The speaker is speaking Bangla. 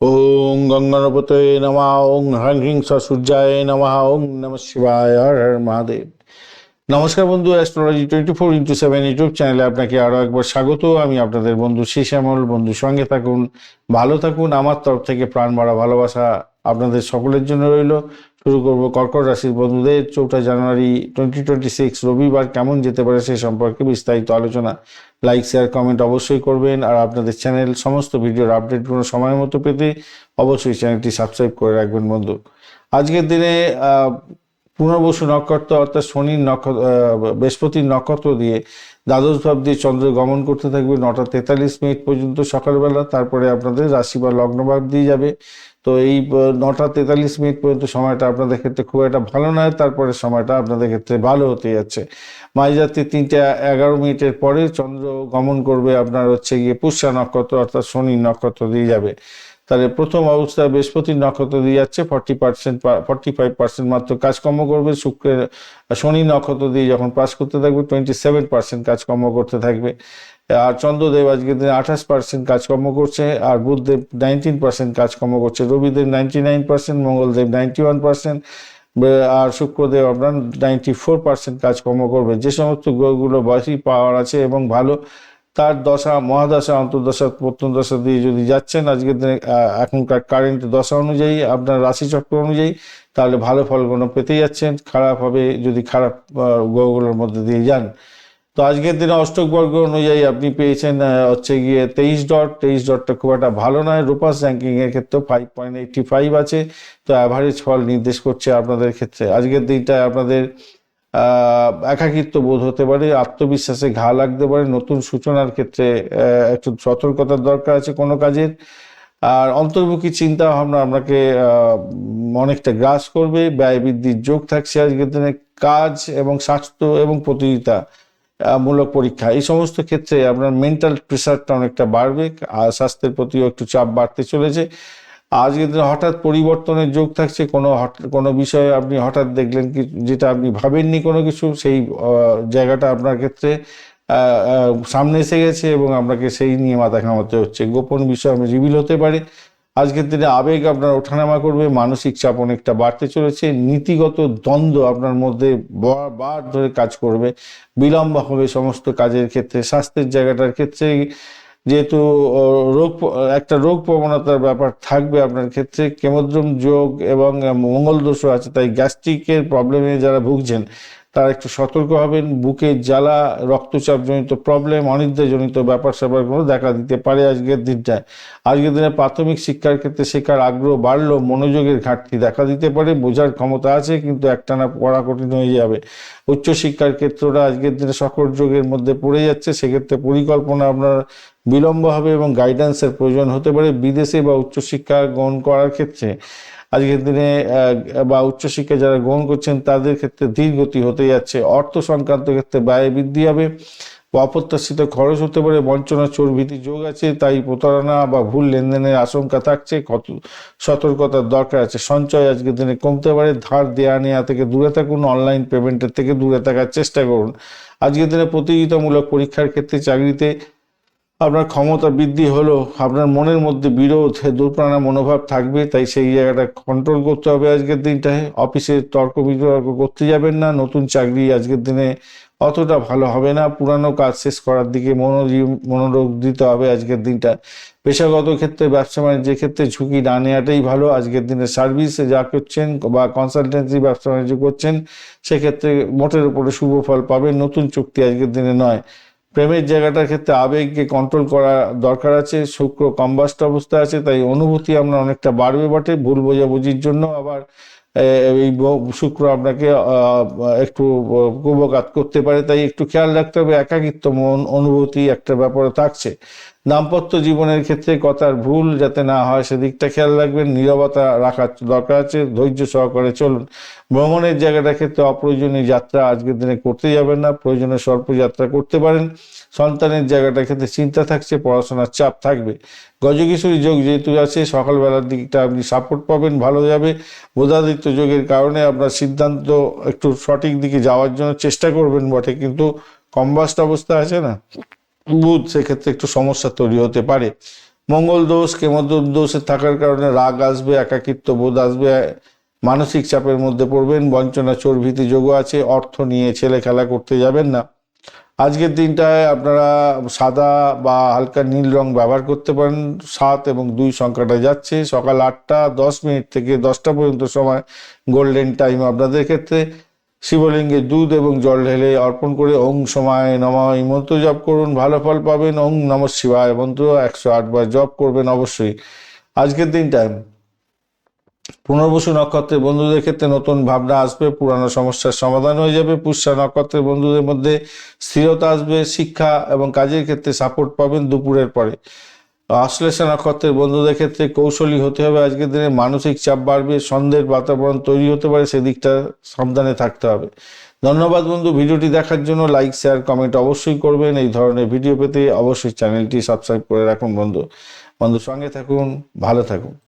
ওং গঙ্গনপতে নমা ওং হ্রাং হ্রিং সূর্যায় নমা ওং নম শিবায়, হর হর মহাদেব। নমস্কার বন্ধু, astrology twenty four into seven YouTube চ্যানেলে আপনাকে আরও একবার স্বাগত। আমি আপনাদের বন্ধু শ্যামল বন্ধু, সঙ্গে থাকুন, ভালো থাকুন। আমার তরফ থেকে প্রাণ ভরা ভালোবাসা আপনাদের সকলের জন্য রইল। শুরু করব কর্কট রাশির বন্ধুদের। চৌঠা জানুয়ারি টোয়েন্টি টোয়েন্টি সিক্স রবিবার কেমন যেতে পারে সে সম্পর্কে বিস্তারিত আলোচনা। লাইক শেয়ার কমেন্ট অবশ্যই করবেন। আর আপনাদের চ্যানেল সমস্ত ভিডিওর আপডেটগুলো সময় মতো পেতে অবশ্যই চ্যানেলটি সাবস্ক্রাইব করে রাখবেন বন্ধু। আজকের দিনে পুনর্বসু নক্ষত্র অর্থাৎ শনির নক্ষত্র বৃহস্পতির নক্ষত্র দিয়ে দ্বাদশ ভাব দিয়ে চন্দ্র গমন করতে থাকবে নটা তেতাল্লিশ মিনিট পর্যন্ত সকালবেলা, তারপরে আপনাদের রাশি বা লগ্ন ভাব দিয়ে যাবে। তো এই নটা তেতাল্লিশ মিনিট পর্যন্ত সময়টা আপনাদের ক্ষেত্রে খুব একটা ভালো নয়, তারপরে সময়টা আপনাদের ক্ষেত্রে ভালো হতে যাচ্ছে। মাঝরাত্রি তিনটে এগারো মিনিটের পরে চন্দ্র গমন করবে আপনার হচ্ছে গিয়ে পুষ্যা নক্ষত্র অর্থাৎ শনি নক্ষত্র দিয়ে যাবে। তাহলে প্রথম অবস্থায় বৃহস্পতির নক্ষত্র দিয়ে যাচ্ছে forty percent forty five percent মাত্র কাজকর্ম করবে, শুক্রের শনি নক্ষত্র দিয়ে যখন পাস করতে থাকবে টোয়েন্টি সেভেন পার্সেন্ট কাজকর্ম করতে থাকবে। আর চন্দ্রদেব আজকের দিনে আঠাশ পার্সেন্ট কাজকর্ম করছে, আর বুধদেব নাইনটিন পার্সেন্ট কাজকর্ম করছে, Ravidev ninety nine percent Mangaldev ninety one percent আর শুক্রদেব আপনার নাইনটি ফোর পার্সেন্ট কাজকর্ম করবে। যে সমস্ত গ্রহগুলো বেশি পাওয়ার আছে এবং ভালো তার দশা, মহাদশা, অন্তর্দশা প্রত্যন্ত দশা দিয়ে যদি যাচ্ছেন, আজকের দিনে এখনকার কারেন্ট দশা অনুযায়ী, আপনার রাশিচক্র অনুযায়ী, তাহলে ভালো ফলগুলো পেতে যাচ্ছেন। খারাপ হবে যদি খারাপ গ্রহগুলোর মধ্যে দিয়ে যান। তো আজকের দিনে অষ্টক বর্গ অনুযায়ী আপনি পেয়েছেন হচ্ছে গিয়ে তেইশ ডট। তেইশ ডটটা খুব একটা ভালো নয়। রূপাস র্যাঙ্কিং এর ক্ষেত্রে ফাইভ পয়েন্ট এইটটি ফাইভ আছে। তো অ্যাভারেজ ফল নির্দেশ করছে আপনাদের ক্ষেত্রে। আজকের দিনটা আপনাদের একাকিত্ব বোধ হতে পারে, আত্মবিশ্বাসে ঘা লাগতে পারে, নতুন সূচনার ক্ষেত্রে একটু সতর্কতার দরকার আছে কোনো কাজের। আর অন্তর্মুখী চিন্তা ভাবনা আপনাকে অনেকটা গ্রাস করবে ব্যয় বৃদ্ধির যোগ থাকছে আজকের দিনে, কাজ এবং স্বাস্থ্য এবং প্রতিযোগিতা মূলক পরীক্ষা, এই সমস্ত ক্ষেত্রে আপনার মেন্টাল প্রেশারটা অনেকটা বাড়বে আর স্বাস্থ্যের প্রতিও একটু চাপ বাড়তে চলেছে। আজকের দিনে হঠাৎ পরিবর্তনের যোগ থাকছে, কোনো কোনো বিষয়ে আপনি হঠাৎ দেখলেন কি, যেটা আপনি ভাবেননি কোনো কিছু, সেই জায়গাটা আপনার ক্ষেত্রে সামনে এসে গেছে এবং আপনাকে সেই নিয়ে মাথা ঘামাতে হচ্ছে। গোপন বিষয় আমি রিভিল হতে পারে। আজকের দিনে আবেগ আপনার ওঠানামা করবে, মানসিক চাপ অনেকটা বাড়তে চলেছে, নীতিগত দ্বন্দ্ব আপনার মধ্যে বার ধরে কাজ করবে। বিলম্ব হবে সমস্ত কাজের ক্ষেত্রে, স্বাস্থ্যের জায়গাটার ক্ষেত্রে যেহেতু রোগ একটা রোগ প্রবণতার ব্যাপার থাকবে আপনার ক্ষেত্রে, কেমোদ্রম যোগ এবং মঙ্গল দোষও আছে, তাই গ্যাস্ট্রিকের প্রবলেমে যারা ভুগছেন, তারা একটু সতর্ক হবেন বুকের জ্বালা রক্তচাপ জনিত প্রবলেম, অনিদ্রাজনিত ব্যাপার স্যাপারগুলো দেখা দিতে পারে আজকের দিনটায়। আজকের দিনে প্রাথমিক শিক্ষার ক্ষেত্রে শেখার আগ্রহ বাড়লেও মনোযোগের ঘাটতি দেখা দিতে পারে, বোঝার ক্ষমতা আছে, কিন্তু একটানা পড়া কঠিন হয়ে যাবে। উচ্চশিক্ষার ক্ষেত্রটা আজকের দিনে সকল যোগের মধ্যে পড়ে যাচ্ছে, সেক্ষেত্রে পরিকল্পনা আপনার বিলম্ব হবে এবং গাইডেন্সের প্রয়োজন হতে পারে বিদেশে বা উচ্চশিক্ষা গ্রহণ করার ক্ষেত্রে। আজকের দিনে বা উচ্চশিক্ষা যারা গ্রহণ করছেন, তাদের ক্ষেত্রে ধীর গতি হতে যাচ্ছে। অর্থ সংক্রান্ত ক্ষেত্রে ব্যয় বৃদ্ধি হবে অপ্রত্যাশিত খরচ হতে পারে, বঞ্চনা চোর ভীতি যোগ আছে, তাই প্রতারণা বা ভুল লেনদেনের আশঙ্কা থাকছে, কত সতর্কতার দরকার আছে। সঞ্চয় আজকের দিনে কমতে পারে, ধার দেয়া নেওয়া থেকে দূরে থাকুন অনলাইন পেমেন্টের থেকে দূরে থাকার চেষ্টা করুন। আজকের দিনে প্রতিযোগিতামূলক পরীক্ষার ক্ষেত্রে চাকরিতে আপনার ক্ষমতা বৃদ্ধি হলো, আপনার মনের মধ্যে বিরোধ দুর্প্রাণা মনোভাব থাকবে, তাই সেই জায়গাটা কন্ট্রোল করতে হবে আজকের দিনটায়। অফিসে তর্ক বিতর্ক করতে যাবেন না, নতুন চাকরি আজকের দিনে অতটা ভালো হবে না। পুরানো কাজ শেষ করার দিকে মনোযোগ মনোযোগ দিতে হবে আজকের দিনটা। পেশাগত ক্ষেত্রে, ব্যবসা বাণিজ্যের ক্ষেত্রে ঝুঁকি না নেওয়াটাই ভালো। আজকের দিনে সার্ভিসে যা করছেন বা কনসালটেন্সি ব্যবসা বাণিজ্য করছেন, সেক্ষেত্রে মোটের উপরে শুভ ফল পাবেন। নতুন চুক্তি আজকের দিনে নয়। প্রেমের জায়গাটার ক্ষেত্রে আবেগকে কন্ট্রোল করা দরকার আছে, শুক্র কম্বাস্ট অবস্থা আছে, তাই অনুভূতি আপনার অনেকটা বাড়বে বটে ভুল বোঝাবুঝির জন্য। আবার এই শুক্র আপনাকে একটু কুবকাত করতে পারে, তাই একটু খেয়াল রাখতে হবে। একাকিত্ব মন, অনুভূতি একটা ব্যাপারে থাকছে। দাম্পত্য জীবনের ক্ষেত্রে কথার ভুল যাতে না হয়, সেদিকটা খেয়াল রাখবেন। নীরবতা রাখার দরকার আছে, ধৈর্য সহকারে চলুন। ভ্রমণের জায়গাটার ক্ষেত্রে অপ্রয়োজনীয় যাত্রা আজকের দিনে করতে যাবেন না। প্রয়োজনে স্বল্প যাত্রা করতে পারেন। সন্তানের জায়গাটার ক্ষেত্রে চিন্তা থাকছে, পড়াশোনার চাপ থাকবে। গজকিশোরী যোগ যেহেতু আছে, সকালবেলার দিকটা আপনি সাপোর্ট পাবেন, ভালো যাবে। বোধাদিত্য যোগের কারণে আপনার সিদ্ধান্ত একটু সঠিক দিকে যাওয়ার জন্য চেষ্টা করবেন বটে, কিন্তু কম্বাস্ট অবস্থা আছে না? বুধ সেক্ষেত্রে একটু সমস্যা তৈরি হতে পারে। মঙ্গল দোষ কেমদ্র দোষে থাকার কারণে রাগ আসবে, একাকিত্ব বোধ আসবে, মানসিক চাপের মধ্যে পড়বেন, বঞ্চনা চোর ভীতি যোগও আছে, অর্থ নিয়ে ছেলে খেলা করতে যাবেন না। আজকের দিনটায় আপনারা সাদা বা হালকা নীল রং ব্যবহার করতে পারেন। সাত এবং দুই সংখ্যাটা যাচ্ছে। সকাল আটটা, দশ মিনিট থেকে দশটা পর্যন্ত সময়, গোল্ডেন টাইম আপনাদের ক্ষেত্রে। শিবলিঙ্গে দুধ এবং জল ঢেলে অর্পণ করে ওং সময় নম, এই মন্ত্র জপ করুন, ভালো ফল পাবেন, ওং নম শিবায়। মন্ত্র একশো আটবার জপ করবেন অবশ্যই। আজকের দিনটায় পুনর্বসু নক্ষত্রের বন্ধুদের ক্ষেত্রে নতুন ভাবনা আসবে, পুরানো সমস্যার সমাধান হয়ে যাবে, পুষ্যা নক্ষত্রের বন্ধুদের মধ্যে স্থিরতা আসবে, শিক্ষা এবং কাজের ক্ষেত্রে সাপোর্ট পাবেন দুপুরের পরে। আশ্লেষা নক্ষত্রের বন্ধুদের ক্ষেত্রে কৌশলী হতে হবে। আজকের দিনে মানসিক চাপ বাড়বে, সন্দেহের বাতাবরণ তৈরি হতে পারে, সেদিকটা সাবধানে থাকতে হবে। ধন্যবাদ বন্ধু, ভিডিওটি দেখার জন্য লাইক, শেয়ার, কমেন্ট অবশ্যই করবেন। এই ধরনের ভিডিও পেতে অবশ্যই চ্যানেলটি সাবস্ক্রাইব করে রাখুন বন্ধু। বন্ধু সঙ্গে থাকুন, ভালো থাকুন।